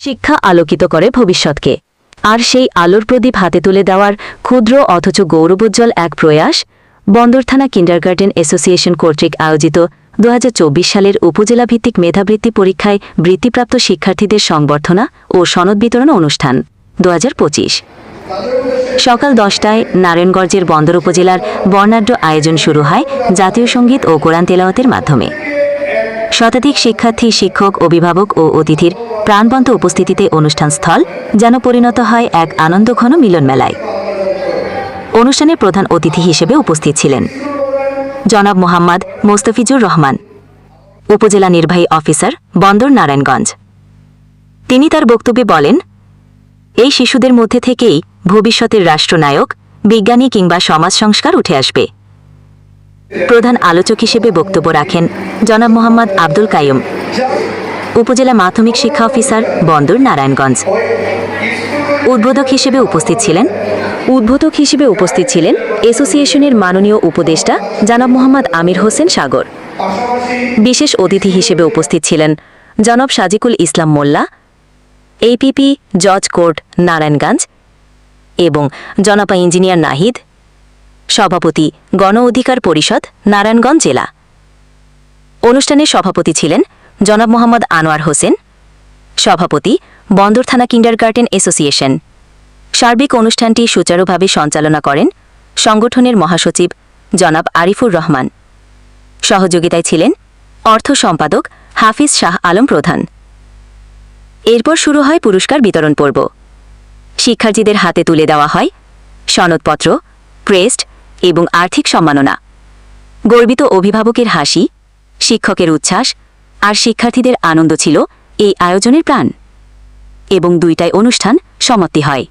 শিক্ষা আলোকিত করে ভবিষ্যৎকে। আর সেই আলোর প্রদীপ হাতে তুলে দেওয়ার ক্ষুদ্র অথচ গৌরবোজ্জ্বল এক প্রয়াস বন্দর থানা কিন্ডারগার্টেন অ্যাসোসিয়েশন কর্তৃক আয়োজিত দু হাজার চব্বিশ সালের উপজেলা ভিত্তিক মেধাবৃত্তি পরীক্ষায় বৃত্তিপ্রাপ্ত শিক্ষার্থীদের সংবর্ধনা ও সনদ বিতরণ অনুষ্ঠান দু হাজার পঁচিশ। সকাল দশটায় নারায়ণগঞ্জের বন্দর উপজেলার বর্ণাঢ্য আয়োজন শুরু হয় জাতীয় সংগীত ও কোরআন তেলাওয়াতের মাধ্যমে। শতাধিক শিক্ষার্থী, শিক্ষক, অভিভাবক ও অতিথির প্রাণবন্ত উপস্থিতিতে অনুষ্ঠান স্থল, যেন পরিণত হয় এক আনন্দঘন মিলন মেলায় অনুষ্ঠানে প্রধান অতিথি হিসেবে উপস্থিত ছিলেন জনাব মোহাম্মদ মোস্তফিজুর রহমান, উপজেলা নির্বাহী অফিসার বন্দর নারায়ণগঞ্জ। তিনি তার বক্তব্যে বলেন, এই শিশুদের মধ্যে থেকেই ভবিষ্যতের রাষ্ট্রনায়ক, বিজ্ঞানী কিংবা সমাজ সংস্কার উঠে আসবে। প্রধান আলোচক হিসেবে বক্তব্য রাখেন জনাব মোহাম্মদ আব্দুল কাইম উপজেলা মাধ্যমিক শিক্ষা অফিসার বন্দর নারায়ণগঞ্জ। উদ্বোধক হিসেবে উপস্থিত ছিলেন উদ্বোধক হিসেবে উপস্থিত ছিলেন অ্যাসোসিয়েশনের মাননীয় উপদেষ্টা জানাব মোহাম্মদ আমির হোসেন সাগর। বিশেষ অতিথি হিসেবে উপস্থিত ছিলেন জনাব সাজিকুল ইসলাম মোল্লা এপিপি জজ কোর্ট নারায়ণগঞ্জ এবং জনাপা ইঞ্জিনিয়ার নাহিদ, সভাপতি গণ অধিকার পরিষদ নারায়ণগঞ্জ জেলা। অনুষ্ঠানে সভাপতি ছিলেন জনাব মোহাম্মদ আনোয়ার হোসেন, সভাপতি, বন্দর থানা কিন্ডারগার্টেন অ্যাসোসিয়েশন। সার্বিক অনুষ্ঠানটি সুচারুভাবে সঞ্চালনা করেন সংগঠনের মহাসচিব জনাব আরিফুর রহমান। সহযোগিতায় ছিলেন অর্থ সম্পাদক হাফিজ শাহ আলম প্রধান। এরপর শুরু হয় পুরস্কার বিতরণ পর্ব। শিক্ষার্থীদের হাতে তুলে দেওয়া হয় সনদপত্র, ক্রেস্ট এবং আর্থিক সম্মাননা। গর্বিত অভিভাবকের হাসি, শিক্ষকের উচ্ছ্বাস আর শিক্ষার্থীদের আনন্দ ছিল এই আয়োজনের প্রাণ। এবং দুইটাই অনুষ্ঠান সমাপ্তি হয়।